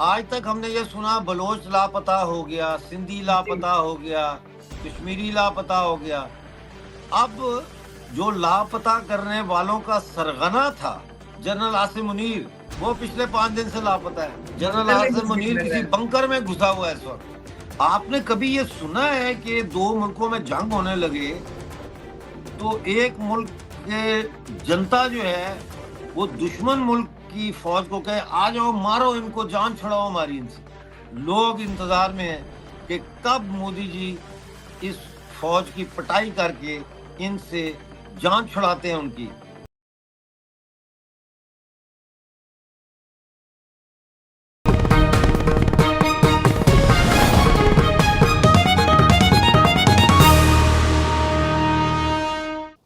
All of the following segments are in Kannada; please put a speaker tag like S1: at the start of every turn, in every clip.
S1: आज तक हमने ये सुना बलोच लापता हो गया सिंधी लापता हो गया कश्मीरी लापता हो गया। अब जो लापता करने वालों का सरगना था जनरल आसिम मुनीर वो पिछले पाँच दिन से लापता है। जनरल आसिम मुनीर किसी बंकर में घुसा हुआ है इस वक्त। आपने कभी ये सुना है कि दो मुल्कों में जंग होने लगे? तो एक मुल्क के जनता जो है वो दुश्मन मुल्क की फौज को कहे, आ जाओ, मारो इनको, जान छुड़ाओ हमारी इनसे। लोग इंतज़ार में हैं कि कब मोदी जी इस फौज की पटाई करके इनसे जान छुड़ाते हैं उनकी।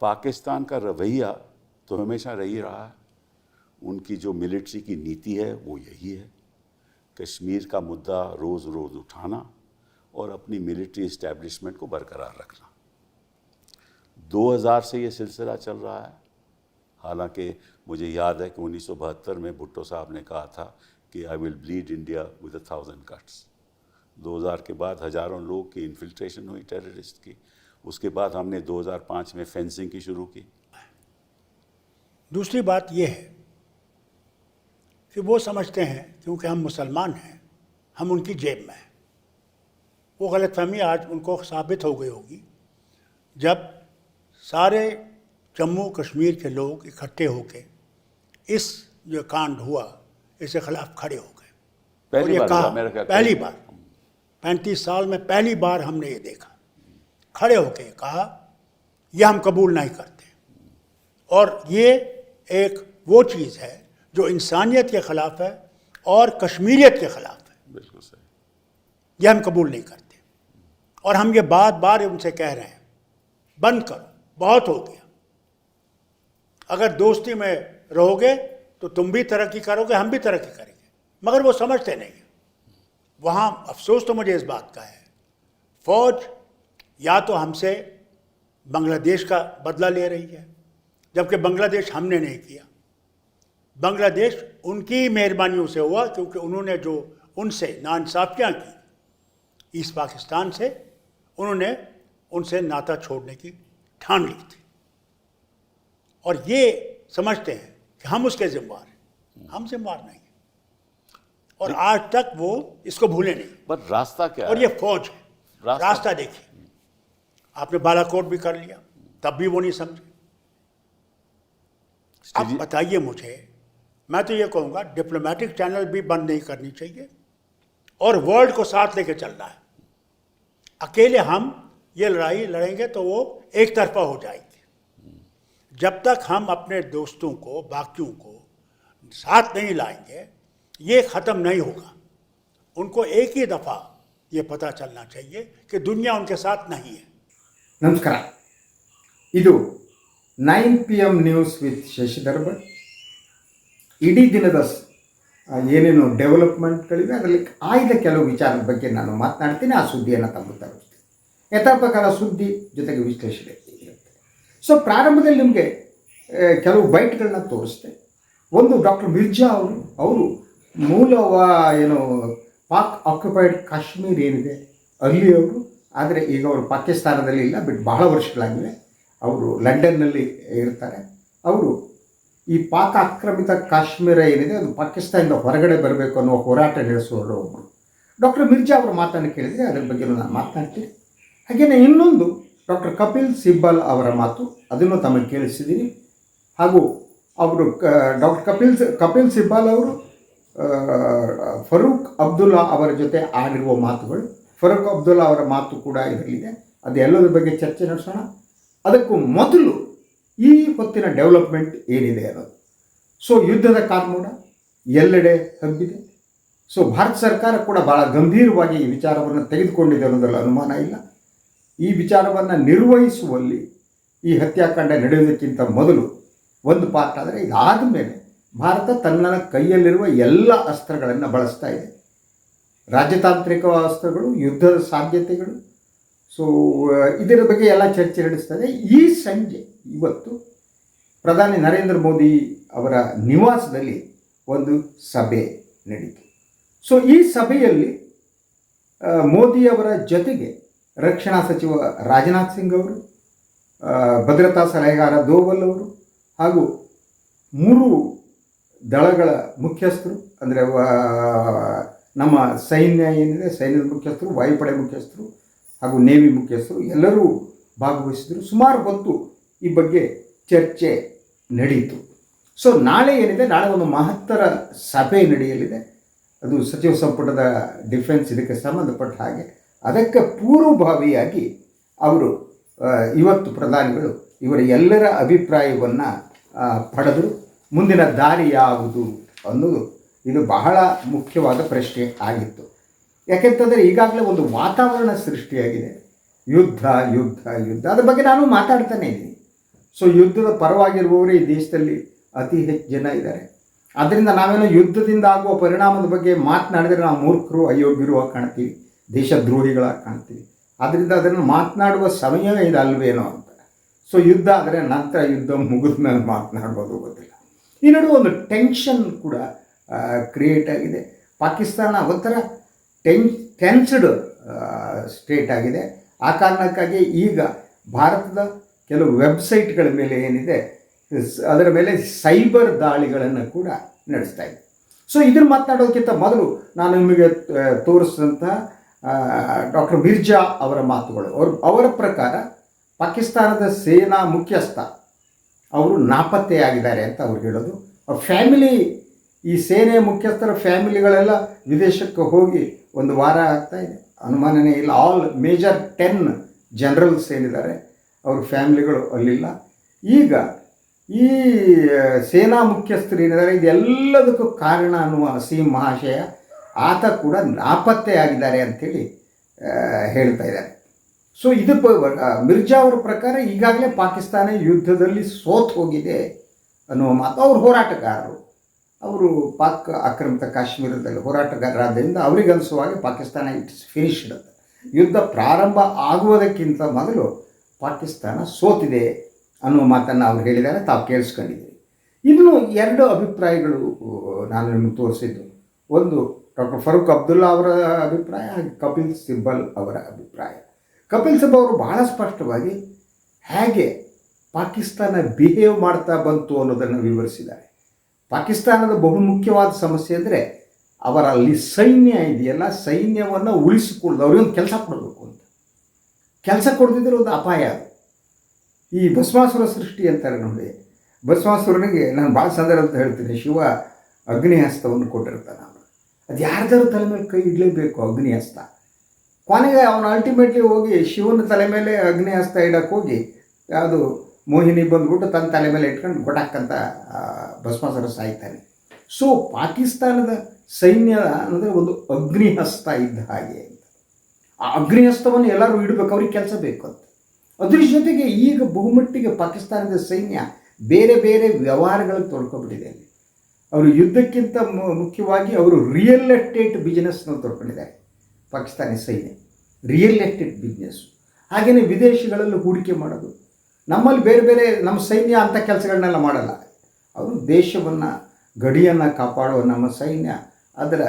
S2: पाकिस्तान का रवैया तो हमेशा रही रहा है। उनकी जो मिलिट्री की नीति है, वो यही है। कश्मीर का मुद्दा रोज़ रोज़ उठाना और अपनी मिलिट्री इस्टेब्लिशमेंट को बरकरार रखना। 2000 से ये सिलसिला चल रहा है। हालाँकि मुझे याद है कि उन्नीस सौ बहत्तर में भुट्टो साहब ने कहा था कि I will bleed India with a thousand cuts 2000 के बाद हज़ारों लोग की इन्फिल्ट्रेशन हुई टेररिस्ट की। उसके बाद हमने 2005 में फेंसिंग की शुरू की।
S3: दूसरी बात यह है कि वो समझते हैं क्योंकि हम मुसलमान हैं हम उनकी जेब में हैं। वो गलतफहमी आज उनको साबित हो गई होगी जब सारे जम्मू कश्मीर के लोग इकट्ठे होके इस जो कांड हुआ इसके खिलाफ खड़े हो गए।
S2: पहली
S3: ये
S2: बार
S3: कहा पहली बार। पैंतीस साल में पहली बार हमने ये देखा। खड़े होके कहा यह हम कबूल नहीं करते। और ये एक वो चीज़ है जो इंसानियत के ख़िलाफ़ है और कश्मीरियत के ख़िलाफ़ है।
S2: बिल्कुल सही।
S3: यह हम कबूल नहीं करते। और हम ये बात बार उनसे कह रहे हैं बंद करो बहुत हो गया। अगर दोस्ती में रहोगे तो तुम भी तरक्की करोगे हम भी तरक्की करेंगे। मगर वो समझते नहीं हैं। वहाँ अफसोस तो मुझे इस बात का है। फौज या तो हमसे बांग्लादेश का बदला ले रही है जबकि बांग्लादेश हमने नहीं किया। बांग्लादेश उनकी मेहरबानियों से हुआ क्योंकि उन्होंने जो उनसे नाइंसाफियाँ की ईस्ट पाकिस्तान से उन्होंने उनसे नाता छोड़ने की ठान ली थी। और ये समझते हैं कि हम उसके जिम्मेवार हैं। हम जिम्मेवार नहीं और आज तक वो इसको भूले नहीं।
S2: पर रास्ता क्या
S3: और ये फौज है।
S2: रास्ता-
S3: रास्ता देखिए। आपने बालाकोट भी कर लिया तब भी वो नहीं समझे।
S2: स्टेजी-
S3: बताइए मुझे मैं तो ये कहूँगा डिप्लोमेटिक चैनल भी बंद नहीं करनी चाहिए और वर्ल्ड को साथ लेके चलना है अकेले हम ये लड़ाई लड़ेंगे तो वो एक तरफा हो जाएगी जब तक हम अपने दोस्तों को बाकियों को साथ नहीं लाएंगे ये ख़त्म नहीं होगा उनको एक ही दफ़ा ये पता चलना चाहिए कि दुनिया उनके साथ नहीं है
S4: ನಮಸ್ಕಾರ ಇದು nine P M news with Shashidhar Bhat ಇಡೀ ದಿನದ ಏನೇನು ಡೆವಲಪ್ಮೆಂಟ್ಗಳಿವೆ ಅದರಲ್ಲಿ ಆಯ್ದ ಕೆಲವು ವಿಚಾರದ ಬಗ್ಗೆ ನಾನು ಮಾತನಾಡ್ತೀನಿ, ಆ ಸುದ್ದಿಯನ್ನು ತಮ್ಮ ತರಿಸ್ತೀನಿ ಯಥಾಪ್ರಕಾರ ಸುದ್ದಿ ಜೊತೆಗೆ ವಿಶ್ಲೇಷಣೆ ಇರುತ್ತೆ. ಸೊ ಪ್ರಾರಂಭದಲ್ಲಿ ನಿಮಗೆ ಕೆಲವು ಬೈಟ್ಗಳನ್ನ ತೋರಿಸ್ತೆ. ಒಂದು ಡಾಕ್ಟರ್ ಮಿರ್ಜಾ ಅವರು ಅವರು ಮೂಲವ, ಏನು, ಪಾಕ್ ಆಕ್ಯುಪೈಡ್ ಕಾಶ್ಮೀರ್ ಏನಿದೆ ಅಲ್ಲಿಯವರು ಆದರೆ ಈಗ ಅವರು ಪಾಕಿಸ್ತಾನದಲ್ಲಿ ಇಲ್ಲ, ಬಟ್ ಬಹಳ ವರ್ಷಗಳಾಗಿವೆ ಅವರು ಲಂಡನ್ನಲ್ಲಿ ಇರ್ತಾರೆ. ಅವರು ಈ ಪಾಕ್ ಆಕ್ರಮಿತ ಕಾಶ್ಮೀರ ಏನಿದೆ, ಅದು ಪಾಕಿಸ್ತಾನದ ಹೊರಗಡೆ ಬರಬೇಕು ಅನ್ನೋ ಹೋರಾಟ ನಡೆಸುವವರು ಒಬ್ಬರು ಡಾಕ್ಟರ್ ಮಿರ್ಜಾ ಅವರ ಮಾತನ್ನು ಕೇಳಿದರೆ ಅದರ ಬಗ್ಗೆ ನಾನು ಮಾತನಾಡ್ತೀನಿ. ಹಾಗೆಯೇ ಇನ್ನೊಂದು, ಡಾಕ್ಟರ್ ಕಪಿಲ್ ಸಿಬ್ಬಲ್ ಅವರ ಮಾತು, ಅದನ್ನು ತಮಗೆ ಕೇಳಿಸಿದ್ದೀನಿ. ಹಾಗೂ ಅವರು ಡಾಕ್ಟರ್ ಕಪಿಲ್ ಕಪಿಲ್ ಸಿಬ್ಬಲ್ ಅವರು ಫರೂಕ್ ಅಬ್ದುಲ್ಲಾ ಅವರ ಜೊತೆ ಆಡಿರುವ ಮಾತುಗಳು. ಫರೂಕ್ ಅಬ್ದುಲ್ಲಾ ಅವರ ಮಾತು ಕೂಡ ಇದರಲ್ಲಿದೆ. ಅದೆಲ್ಲದರ ಬಗ್ಗೆ ಚರ್ಚೆ ನಡೆಸೋಣ. ಅದಕ್ಕೂ ಮೊದಲು ಈ ಹೊತ್ತಿನ ಡೆವಲಪ್ಮೆಂಟ್ ಏನಿದೆ ಅನ್ನೋದು. ಸೊ ಯುದ್ಧದ ಕಾರ್ಮೋಡ ಎಲ್ಲೆಡೆ ಹಬ್ಬಿದೆ. ಸೊ ಭಾರತ ಸರ್ಕಾರ ಕೂಡ ಭಾಳ ಗಂಭೀರವಾಗಿ ಈ ವಿಚಾರವನ್ನು ತೆಗೆದುಕೊಂಡಿದೆ ಅನ್ನೋದರಲ್ಲಿ ಅನುಮಾನ ಇಲ್ಲ. ಈ ವಿಚಾರವನ್ನು ನಿರ್ವಹಿಸುವಲ್ಲಿ ಈ ಹತ್ಯಾಕಾಂಡ ನಡೆಯುವುದಕ್ಕಿಂತ ಮೊದಲು ಒಂದು ಪಾಠ ಆದರೆ ಇದಾದ ಮೇಲೆ ಭಾರತ ತನ್ನ ಕೈಯಲ್ಲಿರುವ ಎಲ್ಲ ಅಸ್ತ್ರಗಳನ್ನು ಬಳಸ್ತಾ ಇದೆ. ರಾಜತಾಂತ್ರಿಕ ಅಸ್ತ್ರಗಳು, ಯುದ್ಧದ ಸಾಧ್ಯತೆಗಳು ಸೊ ಇದರ ಬಗ್ಗೆ ಎಲ್ಲ ಚರ್ಚೆ ನಡೆಸ್ತದೆ ಈ ಸಂಜೆ ಇವತ್ತು ಪ್ರಧಾನಿ ನರೇಂದ್ರ ಮೋದಿ ಅವರ ನಿವಾಸದಲ್ಲಿ ಒಂದು ಸಭೆ ನಡೀತು. ಸೊ ಈ ಸಭೆಯಲ್ಲಿ ಮೋದಿ ಅವರ ಜೊತೆಗೆ ರಕ್ಷಣಾ ಸಚಿವ ರಾಜನಾಥ್ ಸಿಂಗ್ ಅವರು ಭದ್ರತಾ ಸಲಹೆಗಾರ ದೋವಲ್ ಅವರು ಹಾಗೂ ಮೂರು ದಳಗಳ ಮುಖ್ಯಸ್ಥರು, ಅಂದರೆ ನಮ್ಮ ಸೈನ್ಯ ಏನಿದೆ, ಸೈನ್ಯದ ಮುಖ್ಯಸ್ಥರು, ವಾಯುಪಡೆ ಮುಖ್ಯಸ್ಥರು ಹಾಗೂ ನೇವಿ ಮುಖ್ಯಸ್ಥರು ಎಲ್ಲರೂ ಭಾಗವಹಿಸಿದರು. ಸುಮಾರು ಹೊತ್ತು ಈ ಬಗ್ಗೆ ಚರ್ಚೆ ನಡೆಯಿತು ಸೊ ನಾಳೆ ಏನಿದೆ? ನಾಳೆ ಒಂದು ಮಹತ್ತರ ಸಭೆ ನಡೆಯಲಿದೆ. ಅದು ಸಚಿವ ಸಂಪುಟದ ಡಿಫೆನ್ಸ್ ಇದಕ್ಕೆ ಸಂಬಂಧಪಟ್ಟ ಹಾಗೆ. ಅದಕ್ಕೆ ಪೂರ್ವಭಾವಿಯಾಗಿ ಅವರು ಇವತ್ತು ಪ್ರಧಾನಿಗಳು ಇವರ ಎಲ್ಲರ ಅಭಿಪ್ರಾಯವನ್ನು ಪಡೆದರು. ಮುಂದಿನ ದಾರಿ ಯಾವುದು ಅನ್ನೋದು ಇದು ಬಹಳ ಮುಖ್ಯವಾದ ಪ್ರಶ್ನೆ ಆಗಿತ್ತು. ಯಾಕೆಂತಂದರೆ ಈಗಾಗಲೇ ಒಂದು ವಾತಾವರಣ ಸೃಷ್ಟಿಯಾಗಿದೆ. ಯುದ್ಧ ಯುದ್ಧ ಯುದ್ಧ. ಅದ್ರ ಬಗ್ಗೆ ನಾನು ಮಾತಾಡ್ತಾನೆ ಇದ್ದೀನಿ. ಸೊ ಯುದ್ಧದ ಪರವಾಗಿರುವವರು ಈ ದೇಶದಲ್ಲಿ ಅತಿ ಹೆಚ್ಚು ಜನ ಇದ್ದಾರೆ. ಆದ್ದರಿಂದ ನಾವೇನೋ ಯುದ್ಧದಿಂದ ಆಗುವ ಪರಿಣಾಮದ ಬಗ್ಗೆ ಮಾತನಾಡಿದರೆ ನಾವು ಮೂರ್ಖರು, ಅಯೋಗ್ಯರು ಆಗಿ ಕಾಣ್ತೀವಿ. ದೇಶದ್ರೋಹಿಗಳಾಗಿ ಕಾಣ್ತೀವಿ. ಆದ್ದರಿಂದ ಅದನ್ನು ಮಾತನಾಡುವ ಸಮಯವೇ ಇದಲ್ವೇನೋ ಅಂತ. ಸೊ ಯುದ್ಧ ಆದರೆ ನಂತರ ಯುದ್ಧ ಮುಗಿದ ಮೇಲೆ ಮಾತನಾಡ್ಬೋದು ಗೊತ್ತಿಲ್ಲ. ಈ ನಡುವೆ ಒಂದು ಟೆನ್ಷನ್ ಕೂಡ ಕ್ರಿಯೇಟ್ ಆಗಿದೆ. ಪಾಕಿಸ್ತಾನ ಒಂಥರ ಟೆನ್ ಟೆನ್ಸ್ಡ್ ಸ್ಟೇಟ್ ಆಗಿದೆ. ಆ ಕಾರಣಕ್ಕಾಗಿ ಈಗ ಭಾರತದ ಕೆಲವು ವೆಬ್ಸೈಟ್ಗಳ ಮೇಲೆ ಏನಿದೆ ಅದರ ಮೇಲೆ ಸೈಬರ್ ದಾಳಿಗಳನ್ನು ಕೂಡ ನಡೆಸ್ತಾ ಇದೆ. ಸೊ ಇದನ್ನು ಮಾತನಾಡೋದಕ್ಕಿಂತ ಮೊದಲು ನಾನು ನಿಮಗೆ ತೋರಿಸಿದಂಥ ಡಾಕ್ಟರ್ ಮಿರ್ಜಾ ಅವರ ಮಾತುಗಳು. ಅವರು, ಅವರ ಪ್ರಕಾರ ಪಾಕಿಸ್ತಾನದ ಸೇನಾ ಮುಖ್ಯಸ್ಥ, ಅವರು ನಾಪತ್ತೆಯಾಗಿದ್ದಾರೆ ಅಂತ ಅವ್ರು ಹೇಳೋದು. ಫ್ಯಾಮಿಲಿ ಈ ಸೇನೆ ಮುಖ್ಯಸ್ಥರ ಫ್ಯಾಮಿಲಿಗಳೆಲ್ಲ ವಿದೇಶಕ್ಕೆ ಹೋಗಿ ಒಂದು ವಾರ ಆಗ್ತಾ ಇದೆ. ಅನುಮಾನನೇ ಇಲ್ಲ. ಆಲ್ ಮೇಜರ್ ಟೆನ್ ಜನರಲ್ಸ್ ಏನಿದ್ದಾರೆ, ಅವ್ರ ಫ್ಯಾಮಿಲಿಗಳು ಅಲ್ಲಿಲ್ಲ. ಈಗ ಈ ಸೇನಾ ಮುಖ್ಯಸ್ಥರು ಏನಿದ್ದಾರೆ, ಇದೆಲ್ಲದಕ್ಕೂ ಕಾರಣ ಅನ್ನುವ ಸಿಎಂ ಮಹಾಶಯ, ಆತ ಕೂಡ ನಾಪತ್ತೆಯಾಗಿದ್ದಾರೆ ಅಂಥೇಳಿ ಹೇಳ್ತಾ ಇದ್ದಾರೆ. ಸೊ ಇದು ಮಿರ್ಜಾ ಅವರ ಪ್ರಕಾರ ಈಗಾಗಲೇ ಪಾಕಿಸ್ತಾನ ಯುದ್ಧದಲ್ಲಿ ಸೋತ್ ಹೋಗಿದೆ ಅನ್ನುವ ಮಾತು. ಅವ್ರ ಹೋರಾಟಗಾರರು. ಅವರು ಪಾಕ್ ಆಕ್ರಮಿತ ಕಾಶ್ಮೀರದಲ್ಲಿ ಹೋರಾಟಗಾರರಾದ್ದರಿಂದ ಅವರಿಗೆ ಅನಿಸುವಾಗಿ ಪಾಕಿಸ್ತಾನ ಇಟ್ಸ್ ಫಿನಿಶ್ಡ್ ಯುದ್ಧ ಪ್ರಾರಂಭ ಆಗುವುದಕ್ಕಿಂತ ಮೊದಲು ಪಾಕಿಸ್ತಾನ ಸೋತಿದೆ ಅನ್ನುವ ಮಾತನ್ನು ಅವ್ರು ಹೇಳಿದ್ದಾರೆ, ತಾವು ಕೇಳಿಸ್ಕೊಂಡಿದ್ದೀರಿ. ಇನ್ನು ಎರಡು ಅಭಿಪ್ರಾಯಗಳು ನಾನು ನಿಮಗೆ ತೋರಿಸಿದ್ದು. ಒಂದು ಡಾಕ್ಟರ್ ಫರೂಕ್ ಅಬ್ದುಲ್ಲಾ ಅವರ ಅಭಿಪ್ರಾಯ, ಹಾಗೆ ಕಪಿಲ್ ಸಿಬ್ಬಲ್ ಅವರ ಅಭಿಪ್ರಾಯ. ಕಪಿಲ್ ಸಿಬ್ಬಲ್ ಅವರು ಬಹಳ ಸ್ಪಷ್ಟವಾಗಿ ಹೇಗೆ ಪಾಕಿಸ್ತಾನ ಬಿಹೇವ್ ಮಾಡ್ತಾ ಬಂತು ಅನ್ನೋದನ್ನು ವಿವರಿಸಿದ್ದಾರೆ. ಪಾಕಿಸ್ತಾನದ ಬಹುಮುಖ್ಯವಾದ ಸಮಸ್ಯೆ ಅಂದರೆ ಅವರಲ್ಲಿ ಸೈನ್ಯ ಇದೆಯಲ್ಲ, ಸೈನ್ಯವನ್ನು ಉಳಿಸಿಕೊಳ್ಳೋದು. ಅವ್ರಿಗೊಂದು ಕೆಲಸ ಕೊಡಬೇಕು ಅಂತ. ಕೆಲಸ ಕೊಡದಿದ್ದರೆ ಒಂದು ಅಪಾಯ ಅದು. ಈ ಭಸ್ಮಾಸುರ ಸೃಷ್ಟಿ ಅಂತಾರೆ ನೋಡಿ. ಭಸ್ಮಾಸುರನಿಗೆ ನಾನು ಭಾಳ ಸಂದರ್ಭ ಹೇಳ್ತೀನಿ, ಶಿವ ಅಗ್ನಿಹಸ್ತವನ್ನು ಕೊಟ್ಟಿರ್ತಾನೆ ಅವನು. ಅದು ಯಾರ್ದಾರು ತಲೆ ಮೇಲೆ ಕೈ ಇಡಲೇಬೇಕು ಅಗ್ನಿಹಸ್ತ. ಕೊನೆಗೆ ಅವನು ಅಲ್ಟಿಮೇಟ್ಲಿ ಹೋಗಿ ಶಿವನ ತಲೆ ಮೇಲೆ ಅಗ್ನಿಹಸ್ತ ಇಡೋಕ್ಕೋಗಿ ಹೋಗಿ, ಯಾವುದು ಮೋಹಿನಿ ಬಂದ್ಬಿಟ್ಟು ತನ್ನ ತಲೆ ಮೇಲೆ ಇಟ್ಕೊಂಡು ಗೊಟ್ಟಾಕಂತ ಭಸ್ಮಾಸುರ ಸಾಯ್ತಾನೆ. ಸೊ ಪಾಕಿಸ್ತಾನದ ಸೈನ್ಯ ಅಂದರೆ ಒಂದು ಅಗ್ನಿಹಸ್ತ ಇದ್ದ ಹಾಗೆ ಆ ಅಗ್ನಿಹಸ್ತವನ್ನು ಎಲ್ಲರೂ ಇಡಬೇಕು, ಅವ್ರಿಗೆ ಕೆಲಸ ಬೇಕು ಅಂತ. ಅದ್ರ ಜೊತೆಗೆ ಈಗ ಬಹುಮಟ್ಟಿಗೆ ಪಾಕಿಸ್ತಾನದ ಸೈನ್ಯ ಬೇರೆ ಬೇರೆ ವ್ಯವಹಾರಗಳಲ್ಲಿ ತೊಡ್ಕೊಬಿಟ್ಟಿದೆ ಅಲ್ಲಿ. ಅವರು ಯುದ್ಧಕ್ಕಿಂತ ಮುಖ್ಯವಾಗಿ ಅವರು ರಿಯಲ್ ಎಸ್ಟೇಟ್ ಬಿಸ್ನೆಸ್ನ ತೊಡ್ಕೊಂಡಿದ್ದಾರೆ, ಪಾಕಿಸ್ತಾನಿ ಸೈನ್ಯ. ರಿಯಲ್ ಎಸ್ಟೇಟ್ ಬಿಸ್ನೆಸ್ಸು ಹಾಗೆಯೇ ವಿದೇಶಗಳಲ್ಲಿ ಹೂಡಿಕೆ ಮಾಡೋದು. ನಮ್ಮಲ್ಲಿ ಬೇರೆ ಬೇರೆ ನಮ್ಮ ಸೈನ್ಯ ಅಂಥ ಕೆಲಸಗಳನ್ನೆಲ್ಲ ಮಾಡಲ್ಲ. ಅವರು ದೇಶವನ್ನು, ಗಡಿಯನ್ನು ಕಾಪಾಡುವ ನಮ್ಮ ಸೈನ್ಯ. ಅದರ,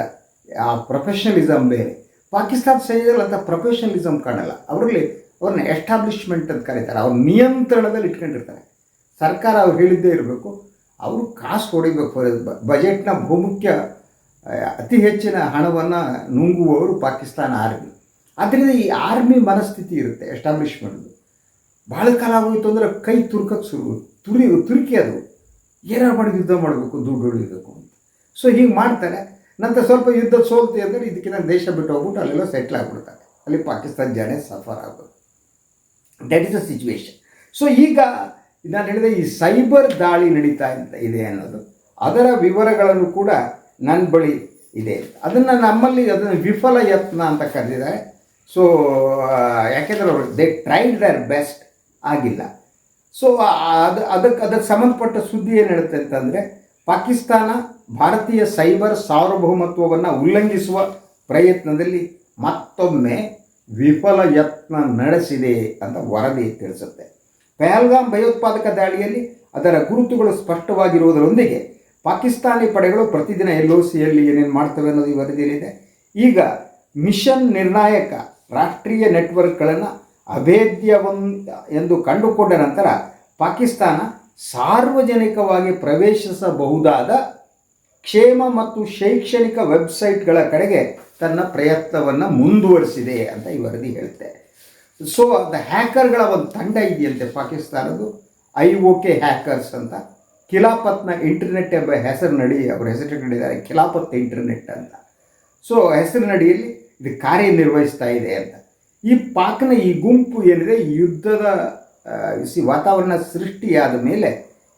S4: ಆ ಪ್ರೊಫೆಷನಲಿಸಮ್ ಬೇರೆ. ಪಾಕಿಸ್ತಾನ ಸೈನ್ಯದಲ್ಲಿ ಅಂಥ ಪ್ರೊಫೆಷನಲಿಸಮ್ ಕಾಣಲ್ಲ. ಅವರಲ್ಲಿ ಅವ್ರನ್ನ ಎಸ್ಟಾಬ್ಲಿಷ್ಮೆಂಟ್ ಅಂತ ಕರೀತಾರೆ. ಅವ್ರ ನಿಯಂತ್ರಣದಲ್ಲಿ ಇಟ್ಕೊಂಡಿರ್ತಾರೆ. ಸರ್ಕಾರ ಅವ್ರು ಹೇಳಿದ್ದೇ ಇರಬೇಕು. ಅವರು ಕಾಸು ಹೊಡಿಬೇಕು. ಬಜೆಟ್ನ ಬಹುಮುಖ್ಯ ಅತಿ ಹೆಚ್ಚಿನ ಹಣವನ್ನು ನುಂಗುವವರು ಪಾಕಿಸ್ತಾನ ಆರ್ಮಿ ಆದ್ದರಿಂದ ಈ ಆರ್ಮಿ ಮನಸ್ಥಿತಿ ಇರುತ್ತೆ ಎಸ್ಟಾಬ್ಲಿಷ್ಮೆಂಟ್ದು ಭಾಳ ಕಾಲ ಆಗೋಯ್ತು ಅಂದರೆ ಕೈ ತುರ್ಕಕ್ಕೆ ಶುರು ತುರಿ ತುರ್ಕಿ ಅದು. ಏನಾರು ಮಾಡಿ ಯುದ್ಧ ಮಾಡಬೇಕು, ದುಡ್ಡು ಹೊಡಿಬೇಕು ಅಂತ. ಸೊ ಹೀಗೆ ಮಾಡ್ತಾರೆ. ನಂತರ ಸ್ವಲ್ಪ ಯುದ್ಧ ಸೋಲ್ತಿ ಅಂದರೆ ಇದಕ್ಕಿಂತ ದೇಶ ಬಿಟ್ಟು ಹೋಗ್ಬಿಟ್ಟು ಅಲ್ಲೆಲ್ಲ ಸೆಟ್ಲ್ ಆಗಿಬಿಡ್ತಾರೆ. ಅಲ್ಲಿ ಪಾಕಿಸ್ತಾನ ಜನ ಸಫರ್ ಆಗೋದು. That is a situation so ಈಗ ನಾನು ಹೇಳಿದೆ ಈ ಸೈಬರ್ ದಾಳಿ ನಡೀತಾ ಇದೆ ಅನ್ನೋದು. ಅದರ ವಿವರಗಳನ್ನು ಕೂಡ ನನ್ನ ಬಳಿ ಇದೆ. ಅದನ್ನು ನಮ್ಮಲ್ಲಿ ಅದನ್ನು ವಿಫಲ ಯತ್ನ ಅಂತ ಕರೆದಿದ್ದಾರೆ. ಸೊ ಯಾಕೆಂದರೆ ಅವರು ದೇ ಟ್ರೈಡ್ ದರ್ ಬೆಸ್ಟ್ ಆಗಿಲ್ಲ. ಸೊ ಅದು ಅದಕ್ಕೆ ಅದಕ್ಕೆ ಸಂಬಂಧಪಟ್ಟ ಸುದ್ದಿ ಏನು ಹೇಳುತ್ತೆ ಅಂತಂದರೆ, ಪಾಕಿಸ್ತಾನ ಭಾರತೀಯ ಸೈಬರ್ ಸಾರ್ವಭೌಮತ್ವವನ್ನು ಉಲ್ಲಂಘಿಸುವ ಪ್ರಯತ್ನದಲ್ಲಿ ಮತ್ತೊಮ್ಮೆ ವಿಫಲ ಯತ್ನ ನಡೆಸಿದೆ ಅಂತ ವರದಿ ತಿಳಿಸುತ್ತೆ. ಪಹಲ್ಗಾಮ್ ಭಯೋತ್ಪಾದಕ ದಾಳಿಯಲ್ಲಿ ಅದರ ಗುರುತುಗಳು ಸ್ಪಷ್ಟವಾಗಿರುವುದರೊಂದಿಗೆ ಪಾಕಿಸ್ತಾನಿ ಪಡೆಗಳು ಪ್ರತಿದಿನ ಎಲ್ ಒ ಸಿಯಲ್ಲಿ ಏನೇನು ಮಾಡ್ತವೆ ಅನ್ನೋದು ಈ ವರದಿಯಲ್ಲಿದೆ. ಈಗ ಮಿಷನ್ ನಿರ್ಣಾಯಕ ರಾಷ್ಟ್ರೀಯ ನೆಟ್ವರ್ಕ್ಗಳನ್ನು ಅಭೇದ್ಯವನ್ ಎಂದು ಕಂಡುಕೊಂಡ ನಂತರ ಪಾಕಿಸ್ತಾನ ಸಾರ್ವಜನಿಕವಾಗಿ ಪ್ರವೇಶಿಸಬಹುದಾದ ಕ್ಷೇಮ ಮತ್ತು ಶೈಕ್ಷಣಿಕ ವೆಬ್ಸೈಟ್ಗಳ ಕಡೆಗೆ ತನ್ನ ಪ್ರಯತ್ನವನ್ನು ಮುಂದುವರಿಸಿದೆ ಅಂತ ಈ ವರದಿ ಹೇಳುತ್ತೆ ಸೊ ದ ಹ್ಯಾಕರ್ಗಳ ಒಂದು ತಂಡ ಇದೆಯಂತೆ ಪಾಕಿಸ್ತಾನದ್ದು ಐ ಓ ಕೆ ಹ್ಯಾಕರ್ಸ್ ಅಂತ. ಖಿಲಾಪತ್ನ ಇಂಟರ್ನೆಟ್ ಎಂಬ ಹೆಸರಿನಡಿ ಅವರು ಹೆಸರಿಟ್ಟಿದ್ದಾರೆ ಖಿಲಾಪತ್ ಇಂಟರ್ನೆಟ್ ಅಂತ. ಸೊ ಹೆಸರಿನಡಿಯಲ್ಲಿ ಇದು ಕಾರ್ಯನಿರ್ವಹಿಸ್ತಾ ಇದೆ ಅಂತ. ಈ ಪಾಕ್ನ ಈ ಗುಂಪು ಏನಿದೆ ಯುದ್ಧದ ಸಿ ವಾತಾವರಣ ಸೃಷ್ಟಿಯಾದ ಮೇಲೆ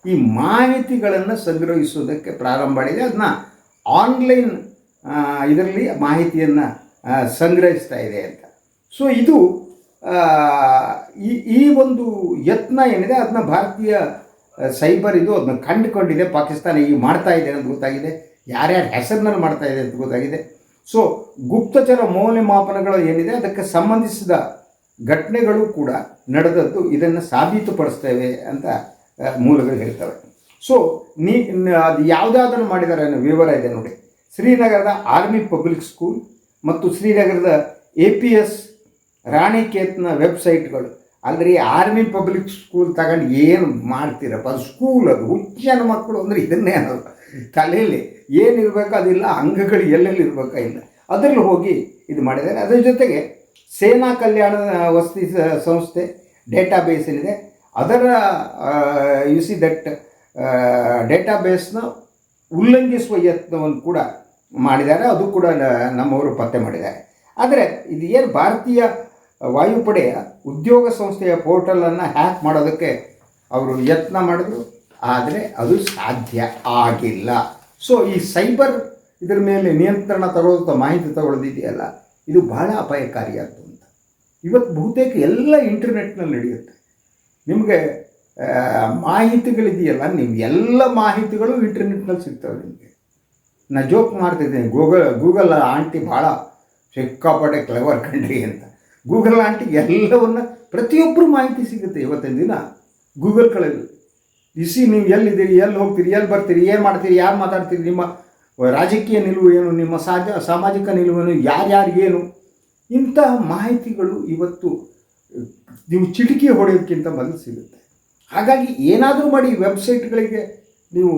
S4: ಈ ಮಾಹಿತಿಗಳನ್ನು ಸಂಗ್ರಹಿಸುವುದಕ್ಕೆ ಪ್ರಾರಂಭ ಮಾಡಿದೆ. ಅದನ್ನ ಆನ್ಲೈನ್ ಇದರಲ್ಲಿ ಮಾಹಿತಿಯನ್ನು ಸಂಗ್ರಹಿಸ್ತಾ ಇದೆ ಅಂತ. ಸೊ ಇದು ಈ ಈ ಒಂದು ಯತ್ನ ಏನಿದೆ ಅದನ್ನ ಭಾರತೀಯ ಸೈಬರ್ ಇದು ಅದನ್ನ ಕಂಡುಕೊಂಡಿದೆ, ಪಾಕಿಸ್ತಾನ ಈಗ ಮಾಡ್ತಾ ಇದೆ ಅಂತ ಗೊತ್ತಾಗಿದೆ. ಯಾರ್ಯಾರ ಹೆಸರಿನಲ್ಲಿ ಮಾಡ್ತಾ ಇದೆ ಅಂತ ಗೊತ್ತಾಗಿದೆ. ಸೊ ಗುಪ್ತಚರ ಮೌಲ್ಯಮಾಪನಗಳು ಏನಿದೆ, ಅದಕ್ಕೆ ಸಂಬಂಧಿಸಿದ ಘಟನೆಗಳು ಕೂಡ ನಡೆದದ್ದು ಇದನ್ನು ಸಾಬೀತುಪಡಿಸ್ತೇವೆ ಅಂತ ಮೂಲಗಳು ಹೇಳ್ತವೆ. ಸೊ ನೀ ಅದು ಯಾವುದಾದ್ರೂ ಮಾಡಿದ್ದಾರೆ ಅನ್ನೋ ವಿವರ ಇದೆ ನೋಡಿ. ಶ್ರೀನಗರದ ಆರ್ಮಿ ಪಬ್ಲಿಕ್ ಸ್ಕೂಲ್ ಮತ್ತು ಶ್ರೀನಗರದ ಎ ಪಿ ಎಸ್ ರಾಣಿಕೇತ್ನ ವೆಬ್ಸೈಟ್ಗಳು. ಅಂದರೆ ಈ ಆರ್ಮಿ ಪಬ್ಲಿಕ್ ಸ್ಕೂಲ್ ತಗೊಂಡು ಏನು ಮಾಡ್ತೀರಪ್ಪ? ಅದು ಸ್ಕೂಲ್ ಅದು, ಹುಚ್ಚನ ಮಕ್ಕಳು ಅಂದರೆ ಇದನ್ನೇ ಅಲ್ಲ. ತಲೆಯಲ್ಲಿ ಏನಿರಬೇಕು ಅದಿಲ್ಲ, ಅಂಗಗಳು ಎಲ್ಲೆಲ್ಲಿ ಇರಬೇಕಾ ಇಲ್ಲ. ಅದರಲ್ಲಿ ಹೋಗಿ ಇದು ಮಾಡಿದ್ದಾರೆ. ಅದರ ಜೊತೆಗೆ ಸೇನಾ ಕಲ್ಯಾಣ ವಸತಿ ಸಂಸ್ಥೆ ಡೇಟಾ ಬೇಸ್ ಏನಿದೆ ಅದರ ಯು ಸಿ ದಟ್ ಡೇಟಾ ಬೇಸ್ನ ಉಲ್ಲಂಘಿಸುವ ಯತ್ನವನ್ನು ಕೂಡ ಮಾಡಿದ್ದಾರೆ. ಅದು ಕೂಡ ನಮ್ಮವರು ಪತ್ತೆ ಮಾಡಿದ್ದಾರೆ. ಆದರೆ ಇದು ಏನು ಭಾರತೀಯ ವಾಯುಪಡೆಯ ಉದ್ಯೋಗ ಸಂಸ್ಥೆಯ ಪೋರ್ಟಲನ್ನು ಹ್ಯಾಕ್ ಮಾಡೋದಕ್ಕೆ ಅವರು ಯತ್ನ ಮಾಡಿದ್ರು? ಆದರೆ ಅದು ಸಾಧ್ಯ ಆಗಿಲ್ಲ. ಸೊ ಈ ಸೈಬರ್ ಇದರ ಮೇಲೆ ನಿಯಂತ್ರಣ ತಗೊಳ್ಳೋದು ಮಾಹಿತಿ ತಗೊಳ್ಳೋದಿದೆಯಲ್ಲ ಇದು ಬಹಳ ಅಪಾಯಕಾರಿಯಾದ್ದು ಅಂತ. ಇವತ್ತು ಬಹುತೇಕ ಎಲ್ಲ ಇಂಟರ್ನೆಟ್ನಲ್ಲಿ ನಡೆಯುತ್ತೆ. ನಿಮಗೆ ಮಾಹಿತಿಗಳಿದೆಯಲ್ಲ ನೀವು ಎಲ್ಲ ಮಾಹಿತಿಗಳು ಇಂಟರ್ನೆಟ್ನಲ್ಲಿ ಸಿಗ್ತವೆ ನಿಮಗೆ. ನಾ ಜೋಕ್ ಮಾಡ್ತಿದ್ದೀನಿ, ಗೂಗಲ್ ಗೂಗಲ್ ಆಂಟಿ ಭಾಳ ಸಿಕ್ಕಾಪಟ್ಟೆ ಕ್ಲೆವರ್ ಕಂಡ್ರಿ ಅಂತ. ಗೂಗಲ್ ಆಂಟಿ ಎಲ್ಲವನ್ನ ಪ್ರತಿಯೊಬ್ಬರು ಮಾಹಿತಿ ಸಿಗುತ್ತೆ ಇವತ್ತಿನ ದಿನ. ಗೂಗಲ್ಗಳಲ್ಲಿ ಇಸಿ ನೀವು ಎಲ್ಲಿದ್ದೀರಿ, ಎಲ್ಲಿ ಹೋಗ್ತೀರಿ, ಎಲ್ಲಿ ಬರ್ತೀರಿ, ಏನು ಮಾಡ್ತೀರಿ, ಯಾರು ಮಾತಾಡ್ತೀರಿ, ನಿಮ್ಮ ರಾಜಕೀಯ ನಿಲುವು ಏನು, ನಿಮ್ಮ ಸಾಜ, ಸಾಮಾಜಿಕ ನಿಲುವೇನು ಯಾರ್ಯಾರಿಗೇನು ಇಂತಹ ಮಾಹಿತಿಗಳು ಇವತ್ತು, ನೀವು ಚಿಟಿಕೆ ಹೊಡೆಯೋದಕ್ಕಿಂತ ಮೊದಲು ಸಿಗುತ್ತೆ. ಹಾಗಾಗಿ ಏನಾದರೂ ಮಾಡಿ ವೆಬ್ಸೈಟ್ಗಳಿಗೆ ನೀವು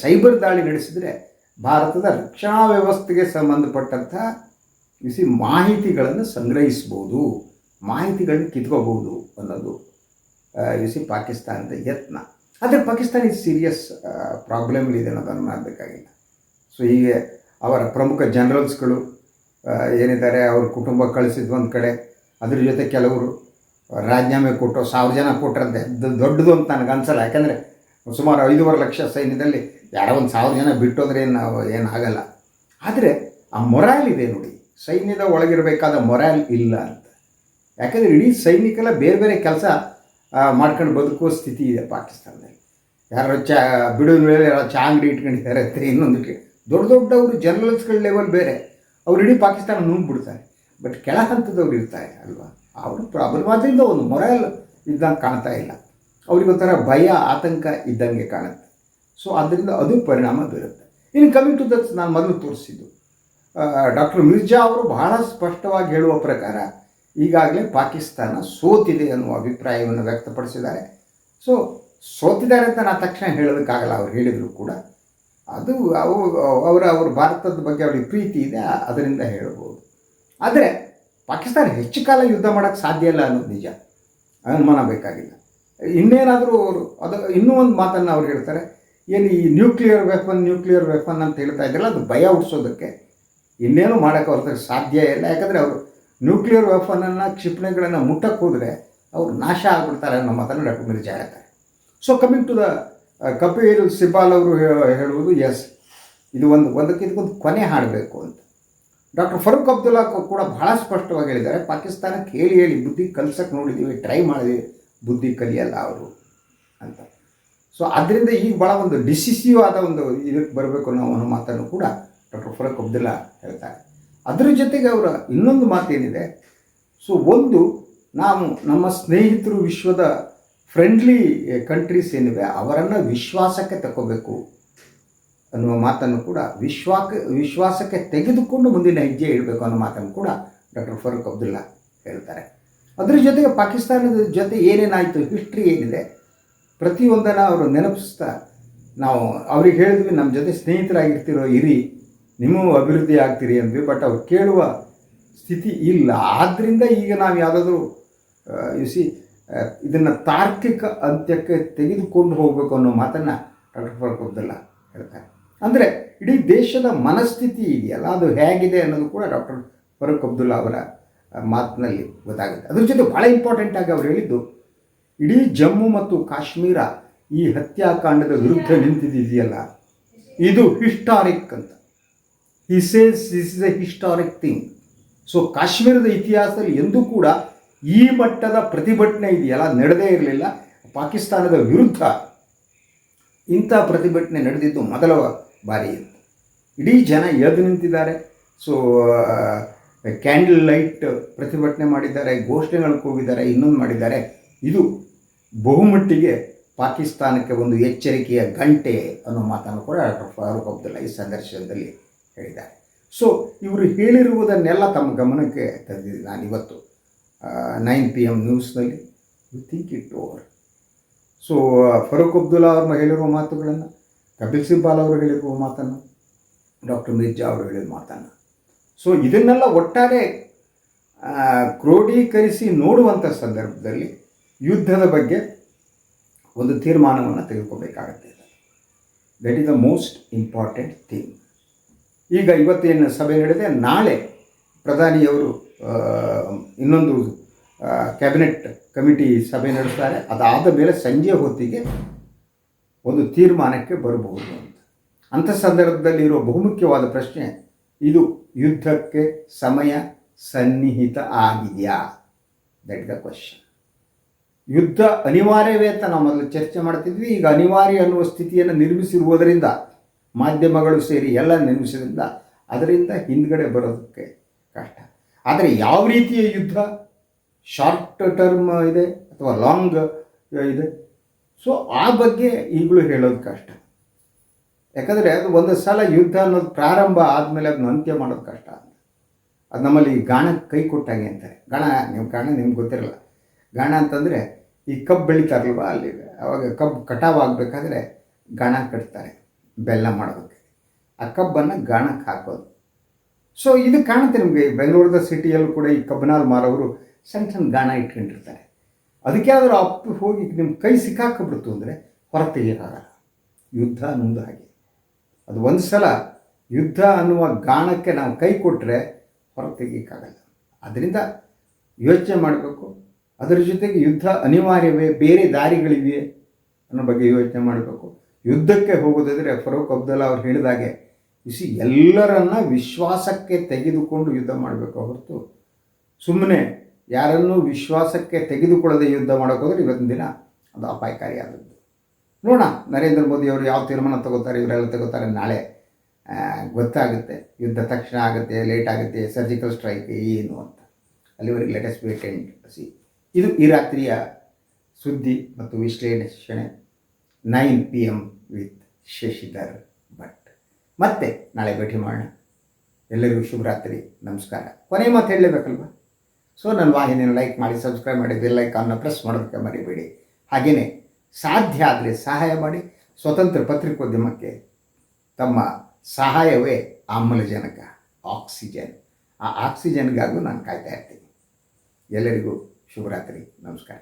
S4: ಸೈಬರ್ ದಾಳಿ ನಡೆಸಿದರೆ ಭಾರತದ ರಕ್ಷಣಾ ವ್ಯವಸ್ಥೆಗೆ ಸಂಬಂಧಪಟ್ಟಂಥ ಇಸಿ ಮಾಹಿತಿಗಳನ್ನು ಸಂಗ್ರಹಿಸ್ಬೋದು. ಮಾಹಿತಿಗಳನ್ನು ಕಿತ್ಕೋಬಹುದು ಅನ್ನೋದು ಇಸಿ ಪಾಕಿಸ್ತಾನದ ಯತ್ನ. ಆದರೆ ಪಾಕಿಸ್ತಾನ ಇದು ಸೀರಿಯಸ್ ಪ್ರಾಬ್ಲಮ್ ಇದೆ ಅನ್ನೋದನ್ನು ಮಾಡಬೇಕಾಗಿಲ್ಲ. ಸೊ ಹೀಗೆ ಅವರ ಪ್ರಮುಖ ಜನರಲ್ಸ್ಗಳು ಏನಿದ್ದಾರೆ, ಅವ್ರ ಕುಟುಂಬ ಕಳಿಸಿದ್ದು ಒಂದು ಕಡೆ, ಅದ್ರ ಜೊತೆ ಕೆಲವರು ರಾಜೀನಾಮೆ ಕೊಟ್ಟು ಸಾವಿರ ಜನ ಕೊಟ್ಟರಂತೆ ದೊಡ್ಡದು ಅಂತ ನನಗೆ ಅನ್ಸಲ್ಲ. ಯಾಕಂದರೆ ಸುಮಾರು ಐದೂವರೆ ಲಕ್ಷ ಸೈನ್ಯದಲ್ಲಿ ಯಾರೋ ಒಂದು ಸಾವಿರ ಜನ ಬಿಟ್ಟೋದ್ರೆ ಏನು ನಾವು ಏನಾಗಲ್ಲ ಆದರೆ ಆ ಮೊರಾಲ್ ಇದೆ ನೋಡಿ. ಸೈನ್ಯದ ಒಳಗಿರಬೇಕಾದ ಮೊರಾಲ್ ಇಲ್ಲ ಅಂತ. ಯಾಕಂದರೆ ಇಡೀ ಸೈನಿಕಲ್ಲ ಬೇರೆ ಬೇರೆ ಕೆಲಸ ಮಾಡ್ಕೊಂಡು ಬದುಕುವ ಸ್ಥಿತಿ ಇದೆ ಪಾಕಿಸ್ತಾನದಲ್ಲಿ. ಯಾರೋ ಚಾ ಬಿಡುವ ಮೇಲೆ ಯಾರೋ ಚಾ ಅಂಗಡಿ ಇಟ್ಕೊಂಡಿದ್ದಾರೆ ಅಂತ ಇನ್ನೊಂದಕ್ಕೆ. ದೊಡ್ಡ ದೊಡ್ಡವರು ಜರ್ನಲಿಸ್ಟ್ಗಳ ಲೆವೆಲ್ ಬೇರೆ. ಅವ್ರು ಇಡೀ ಪಾಕಿಸ್ತಾನ ನುಂಗ್ಬಿಡ್ತಾರೆ. ಬಟ್ ಕೆಳ ಹಂತದವ್ರು ಇರ್ತಾರೆ ಅಲ್ವಾ? ಅವರು ಪ್ರಾಬ್ಲಮ್ ಆದ್ದರಿಂದ ಒಂದು ಮೊರಲ್ ಇದ್ದಂಗೆ ಕಾಣ್ತಾ ಇಲ್ಲ. ಅವ್ರಿಗೆ ಒಂಥರ ಭಯ, ಆತಂಕ ಇದ್ದಂಗೆ ಕಾಣುತ್ತೆ. ಸೊ ಅದರಿಂದ ಅದು ಪರಿಣಾಮ ಬೀರುತ್ತೆ. ಇನ್ನು ಕಮಿಂಗ್ ಟು ದಟ್ಸ್ ನಾನು ಮೊದಲು ತೋರಿಸಿದ್ದು. ಡಾಕ್ಟರ್ ಮಿರ್ಜಾ ಅವರು ಬಹಳ ಸ್ಪಷ್ಟವಾಗಿ ಹೇಳುವ ಪ್ರಕಾರ ಈಗಾಗಲೇ ಪಾಕಿಸ್ತಾನ ಸೋತಿದೆ ಅನ್ನುವ ಅಭಿಪ್ರಾಯವನ್ನು ವ್ಯಕ್ತಪಡಿಸಿದ್ದಾರೆ. ಸೊ ಸೋತಿದ್ದಾರೆ ಅಂತ ನಾನು ತಕ್ಷಣ ಹೇಳೋದಕ್ಕಾಗಲ್ಲ, ಅವ್ರು ಹೇಳಿದರು ಕೂಡ. ಅದು ಅವು, ಅವರ, ಅವ್ರ ಭಾರತದ ಬಗ್ಗೆ ಅವರಿಗೆ ಪ್ರೀತಿ ಇದೆ, ಅದರಿಂದ ಹೇಳ್ಬೋದು. ಆದರೆ, ಪಾಕಿಸ್ತಾನ ಹೆಚ್ಚು ಕಾಲ ಯುದ್ಧ ಮಾಡೋಕ್ಕೆ ಸಾಧ್ಯ ಇಲ್ಲ ಅನ್ನೋದು ನಿಜ. ಅನುಮಾನ ಬೇಕಾಗಿಲ್ಲ. ಇನ್ನೇನಾದರೂ ಅವರು, ಅದು, ಇನ್ನೂ ಒಂದು ಮಾತನ್ನು ಅವ್ರು ಹೇಳ್ತಾರೆ. ಏನು ಈ ನ್ಯೂಕ್ಲಿಯರ್ ವೆಪನ್ ನ್ಯೂಕ್ಲಿಯರ್ ವೆಪನ್ ಅಂತ ಹೇಳ್ತಾ ಇದ್ರಲ್ಲ, ಅದು ಭಯ ಹುಟ್ಟಿಸೋದಕ್ಕೆ ಇನ್ನೇನು ಮಾಡೋಕ್ಕೆ ಅವ್ರ ಸಾಧ್ಯ ಇಲ್ಲ. ಯಾಕಂದರೆ ಅವರು ನ್ಯೂಕ್ಲಿಯರ್ ವೆಪನನ್ನು ಕ್ಷಿಪಣಿಗಳನ್ನು ಮುಟ್ಟಕ್ಕೆ ಹೋದರೆ ಅವರು ನಾಶ ಆಗ್ಬಿಡ್ತಾರೆ ಅನ್ನೋ ಮಾತನ್ನು ಡಾಕ್ಟರ್ ಮಿರ್ಜಾ ಹೇಳ್ತಾರೆ. So coming to the Kapil Sibal ಅವರು ಹೇಳುವುದು ಎಸ್ ಇದು ಒಂದು, ಒಂದಕ್ಕೆ ಒಂದು ಕೊನೆ ಹಾಡಬೇಕು ಅಂತ. ಡಾಕ್ಟರ್ ಫರೂಕ್ ಅಬ್ದುಲ್ಲಾ ಕೂಡ ಬಹಳ ಸ್ಪಷ್ಟವಾಗಿ ಹೇಳಿದ್ದಾರೆ ಪಾಕಿಸ್ತಾನಕ್ಕೆ ಹೇಳಿ ಹೇಳಿ, ಬುದ್ಧಿ ಕಲ್ಸಕ್ಕೆ ನೋಡಿದ್ದೀವಿ ಟ್ರೈ ಮಾಡಿದ್ವಿ, ಬುದ್ಧಿ ಕಲಿಯಲ್ಲ ಅವರು ಅಂತ. ಸೊ ಅದರಿಂದ ಈಗ ಭಾಳ ಒಂದು ಡಿಸಿಸಿವ್ ಆದ ಒಂದು ಇದಕ್ಕೆ ಬರಬೇಕು ಅನ್ನೋ ಅನ್ನೋ ಮಾತನ್ನು ಕೂಡ ಡಾಕ್ಟರ್ ಫರೂಕ್ ಅಬ್ದುಲ್ಲಾ ಹೇಳ್ತಾರೆ. ಅದರ ಜೊತೆಗೆ ಅವರ ಇನ್ನೊಂದು ಮಾತೇನಿದೆ. ಸೊ ಒಂದು, ನಾವು ನಮ್ಮ ಸ್ನೇಹಿತರು ವಿಶ್ವದ ಫ್ರೆಂಡ್ಲಿ ಕಂಟ್ರೀಸ್ ಏನಿವೆ, ಅವರನ್ನು ವಿಶ್ವಾಸಕ್ಕೆ ತಗೋಬೇಕು ಅನ್ನುವ ಮಾತನ್ನು ಕೂಡ ವಿಶ್ವಾಕ, ವಿಶ್ವಾಸಕ್ಕೆ ತೆಗೆದುಕೊಂಡು ಮುಂದಿನ ಹೆಜ್ಜೆ ಇಡಬೇಕು ಅನ್ನೋ ಮಾತನ್ನು ಕೂಡ ಡಾಕ್ಟರ್ ಫರೂಕ್ ಅಬ್ದುಲ್ಲಾ ಹೇಳ್ತಾರೆ. ಅದರ ಜೊತೆಗೆ ಪಾಕಿಸ್ತಾನದ ಜೊತೆ ಏನೇನಾಯಿತು ಹಿಸ್ಟ್ರಿ ಏನಿದೆ, ಪ್ರತಿಯೊಂದನ್ನು ಅವರು ನೆನಪಿಸ್ತಾ ನಾವು ಅವ್ರಿಗೆ ಹೇಳಿದ್ವಿ, ನಮ್ಮ ಜೊತೆ ಸ್ನೇಹಿತರಾಗಿರ್ತಿರೋ ಇರಿ ನಿಮ್ಮೂ ಅಭಿವೃದ್ಧಿ ಆಗ್ತೀರಿ ಅಂದ್ವಿ ಬಟ್ ಅವ್ರು ಕೇಳುವ ಸ್ಥಿತಿ ಇಲ್ಲ. ಆದ್ದರಿಂದ ಈಗ ನಾವು ಯಾವುದಾದ್ರೂ ಸಿ ಇದನ್ನು ತಾರ್ಕಿಕ ಅಂತ್ಯಕ್ಕೆ ತೆಗೆದುಕೊಂಡು ಹೋಗಬೇಕು ಅನ್ನೋ ಮಾತನ್ನು ಡಾಕ್ಟರ್ ಫರಕ್ ಅಬ್ದುಲ್ಲಾ ಹೇಳ್ತಾರೆ. ಅಂದರೆ ಇಡೀ ದೇಶದ ಮನಸ್ಥಿತಿ ಇದೆಯಲ್ಲ, ಅದು ಹೇಗಿದೆ ಅನ್ನೋದು ಕೂಡ ಡಾಕ್ಟರ್ ಫರೂಕ್ ಅಬ್ದುಲ್ಲಾ ಅವರ ಮಾತಿನಲ್ಲಿ ಗೊತ್ತಾಗುತ್ತೆ. ಅದ್ರ ಜೊತೆ ಭಾಳ ಇಂಪಾರ್ಟೆಂಟ್ ಆಗಿ ಅವ್ರು ಹೇಳಿದ್ದು, ಇಡೀ ಜಮ್ಮು ಮತ್ತು ಕಾಶ್ಮೀರ ಈ ಹತ್ಯಾಕಾಂಡದ ವಿರುದ್ಧ ನಿಂತಿದೆಯಲ್ಲ, ಇದು ಹಿಸ್ಟಾರಿಕ್ ಅಂತ. He says this is a historic thing so ಕಾಶ್ಮೀರದ ಇತಿಹಾಸದಲ್ಲಿ ಎಂದೂ ಕೂಡ ಈ ಮಟ್ಟದ ಪ್ರತಿಭಟನೆ ಇದೆಯಲ್ಲ, ನಡೆದೇ ಇರಲಿಲ್ಲ. ಪಾಕಿಸ್ತಾನದ ವಿರುದ್ಧ ಇಂಥ ಪ್ರತಿಭಟನೆ ನಡೆದಿದ್ದು ಮೊದಲ ಬಾರಿ ಇಡೀ ಜನ ಎದ್ದು ನಿಂತಿದ್ದಾರೆ. ಸೊ ಕ್ಯಾಂಡಲ್ ಲೈಟ್ ಪ್ರತಿಭಟನೆ ಮಾಡಿದ್ದಾರೆ, ಘೋಷಣೆಗಳು ಕೂಗಿದ್ದಾರೆ, ಇನ್ನೊಂದು ಮಾಡಿದ್ದಾರೆ. ಇದು ಬಹುಮಟ್ಟಿಗೆ ಪಾಕಿಸ್ತಾನಕ್ಕೆ ಒಂದು ಎಚ್ಚರಿಕೆಯ ಗಂಟೆ ಅನ್ನೋ ಮಾತನ್ನು ಕೂಡ ಡಾಕ್ಟರ್ ಫಾರೂಕ್ ಅಬ್ದುಲ್ಲಾ ಈ ಸಂದರ್ಶನದಲ್ಲಿ ಹೇಳಿದ್ದಾರೆ. ಸೊ ಇವರು ಹೇಳಿರುವುದನ್ನೆಲ್ಲ ತಮ್ಮ ಗಮನಕ್ಕೆ ತಂದಿದ್ದೀನಿ ನಾನು ಇವತ್ತು nine P M ನ್ಯೂಸ್ನಲ್ಲಿ you think it over so Farooq Abdullah ಅವರು ಹೇಳಿರುವ ಮಾತುಗಳನ್ನು ಕಪಿಲ್ ಸಿಬ್ಬಾಲ್ ಅವರು ಹೇಳಿರುವ ಮಾತನ್ನು ಡಾಕ್ಟರ್ ಮಿರ್ಜಾ ಅವರು ಹೇಳಿದ ಮಾತನ್ನು. ಸೊ ಇದನ್ನೆಲ್ಲ ಒಟ್ಟಾರೆ ಕ್ರೋಢೀಕರಿಸಿ ನೋಡುವಂಥ ಸಂದರ್ಭದಲ್ಲಿ ಯುದ್ಧದ ಬಗ್ಗೆ ಒಂದು ತೀರ್ಮಾನವನ್ನು ತೆಗೆದುಕೋಬೇಕಾಗತ್ತೆ that is the most important thing ಈಗ ಇವತ್ತೇನು ಸಭೆ ನಡೆದಿದೆ, ನಾಳೆ ಪ್ರಧಾನಿಯವರು ಇನ್ನೊಂದು ಕ್ಯಾಬಿನೆಟ್ ಕಮಿಟಿ ಸಭೆ ನಡೆಸ್ತಾರೆ. ಅದಾದ ಮೇಲೆ ಸಂಜೆ ಹೊತ್ತಿಗೆ ಒಂದು ತೀರ್ಮಾನಕ್ಕೆ ಬರಬಹುದು ಅಂತ. ಅಂಥ ಸಂದರ್ಭದಲ್ಲಿ ಇರುವ ಬಹುಮುಖ್ಯವಾದ ಪ್ರಶ್ನೆ, ಇದು ಯುದ್ಧಕ್ಕೆ ಸಮಯ ಸನ್ನಿಹಿತ ಆಗಿದೆಯಾ? ದಟ್ ದ ಕ್ವಶನ್ ಯುದ್ಧ ಅನಿವಾರ್ಯವೇ ಅಂತ ನಾವು ಮೊದಲು ಚರ್ಚೆ ಮಾಡ್ತಿದ್ವಿ. ಈಗ ಅನಿವಾರ್ಯ ಅನ್ನುವ ಸ್ಥಿತಿಯನ್ನು ನಿರ್ಮಿಸಿರುವುದರಿಂದ ಮಾಧ್ಯಮಗಳು ಸೇರಿ ಎಲ್ಲ ನಿರ್ಮಿಸಿದ್ರಿಂದ ಅದರಿಂದ ಹಿಂದ್ಗಡೆ ಬರೋದಕ್ಕೆ ಕಷ್ಟ. ಆದರೆ ಯಾವ ರೀತಿಯ ಯುದ್ಧ? ಶಾರ್ಟ್ ಟರ್ಮ್ ಇದೆ ಅಥವಾ ಲಾಂಗ್ ಇದೆ? ಸೊ ಆ ಬಗ್ಗೆ ಈಗಲೂ ಹೇಳೋದು ಕಷ್ಟ. ಯಾಕಂದರೆ ಅದು ಒಂದು ಸಲ ಯುದ್ಧ ಅನ್ನೋದು ಪ್ರಾರಂಭ ಆದಮೇಲೆ ಅದನ್ನ ಅಂತ್ಯ ಮಾಡೋದು ಕಷ್ಟ ಅದು ನಮ್ಮಲ್ಲಿ ಗಾಣ ಕೈ ಕೊಟ್ಟಂಗೆ ಅಂತಾರೆ. ಗಾಣ ನಿಮ್ಮ ಗಾಣ ನಿಮ್ಗೆ ಗೊತ್ತಿರಲ್ಲ. ಗಾಣ ಅಂತಂದರೆ ಈ ಕಬ್ಬು ಬೆಳಿತಾರಲ್ವ ಅಲ್ಲಿ ಅವಾಗ ಕಬ್ಬು ಕಟಾವಾಗಬೇಕಾದ್ರೆ ಗಾಣ ಕಟ್ತಾರೆ. ಬೆಲ್ಲ ಮಾಡಬೇಕು ಆ ಕಬ್ಬನ್ನು ಗಾಣಕ್ಕೆ ಹಾಕೋದು. ಸೊ ಇದು ಕಾಣುತ್ತೆ ನಿಮಗೆ ಬೆಂಗಳೂರದ ಸಿಟಿಯಲ್ಲೂ ಕೂಡ ಈ ಕಬ್ಬನಾಲ್ ಮಾರೋರು ಸಣ್ಣ ಸಣ್ಣ ಗಾಣ ಇಟ್ಕೊಂಡಿರ್ತಾರೆ. ಅದಕ್ಕೆ ಆದರೂ ಅಪ್ಪ ಹೋಗಿ ನಿಮ್ಮ ಕೈ ಸಿಕ್ಕಾಕಬಿಡ್ತು ಅಂದರೆ ಹೊರ ತೆಗಿಯೋಕ್ಕಾಗಲ್ಲ ಯುದ್ಧ ಅನ್ನೋದು ಹಾಗೆ. ಅದು ಒಂದು ಸಲ ಯುದ್ಧ ಅನ್ನುವ ಗಾಣಕ್ಕೆ ನಾವು ಕೈ ಕೊಟ್ಟರೆ ಹೊರ ತೆಗಿಯೋಕ್ಕಾಗಲ್ಲ. ಅದರಿಂದ ಯೋಚನೆ ಮಾಡಬೇಕು. ಅದರ ಜೊತೆಗೆ ಯುದ್ಧ ಅನಿವಾರ್ಯವೇ, ಬೇರೆ ದಾರಿಗಳಿವೆ ಅನ್ನೋ ಬಗ್ಗೆ ಯೋಚನೆ ಮಾಡಬೇಕು. ಯುದ್ಧಕ್ಕೆ ಹೋಗೋದಿದ್ರೆ ಫರೂಕ್ ಅಬ್ದುಲ್ಲಾ ಅವ್ರು ಹೇಳಿದಾಗೆ ಇಸಿ ಎಲ್ಲರನ್ನ ವಿಶ್ವಾಸಕ್ಕೆ ತೆಗೆದುಕೊಂಡು ಯುದ್ಧ ಮಾಡಬೇಕು ಹೊರತು. ಸುಮ್ಮನೆ ಯಾರನ್ನೂ ವಿಶ್ವಾಸಕ್ಕೆ ತೆಗೆದುಕೊಳ್ಳದೆ ಯುದ್ಧ ಮಾಡೋಕ್ಕೋದ್ರೆ ಇವತ್ತಿನ ದಿನ ಅದು ಅಪಾಯಕಾರಿಯಾದದ್ದು. ನೋಡೋಣ, ನರೇಂದ್ರ ಮೋದಿ ಅವರು ಯಾವ ತೀರ್ಮಾನ ತಗೋತಾರೆ, ಇವರೆಲ್ಲ ತಗೋತಾರೆ ನಾಳೆ. ಗೊತ್ತಾಗುತ್ತೆ, ಯುದ್ಧ ತಕ್ಷಣ ಆಗುತ್ತೆ ಲೇಟ್ ಆಗುತ್ತೆ ಸರ್ಜಿಕಲ್ ಸ್ಟ್ರೈಕ್ ಏನು ಅಂತ. ಅಲ್ಲಿವರೆಗೆ ಲೇಟೆಸ್ಟ್ ವೇಟ್ ಆ್ಯಂಡ್ ಸಿ ಇದು ಈ ರಾತ್ರಿಯ ಸುದ್ದಿ ಮತ್ತು ವಿಶ್ಲೇಷಣೆ. Nine P M with Shashidhar Bhat. ಮತ್ತೆ ನಾಳೆ ಭೇಟಿ ಮಾಡೋಣ. ಎಲ್ಲರಿಗೂ ಶುಭರಾತ್ರಿ, ನಮಸ್ಕಾರ. ಕೊನೆ ಮಾತು ಹೇಳಲೇಬೇಕಲ್ವ? ಸೊ ನನ್ನ ವಾಹಿನಿಯನ್ನು ಲೈಕ್ ಮಾಡಿ ಸಬ್ಸ್ಕ್ರೈಬ್ ಮಾಡಿ ಬೆಲ್ ಐಕಾನ್ನ ಪ್ರೆಸ್ ಮಾಡೋದಕ್ಕೆ ಮರಿಬೇಡಿ. ಹಾಗೆಯೇ ಸಾಧ್ಯ ಆದರೆ ಸಹಾಯ ಮಾಡಿ. ಸ್ವತಂತ್ರ ಪತ್ರಿಕೋದ್ಯಮಕ್ಕೆ ತಮ್ಮ ಸಹಾಯವೇ ಆಮ್ಲಜನಕ, ಆಕ್ಸಿಜನ್. ಆ ಆಕ್ಸಿಜನ್ಗಾಗೂ ನಾನು ಕಾಯ್ತಾ ಇರ್ತೀನಿ. ಎಲ್ಲರಿಗೂ ಶುಭರಾತ್ರಿ, ನಮಸ್ಕಾರ.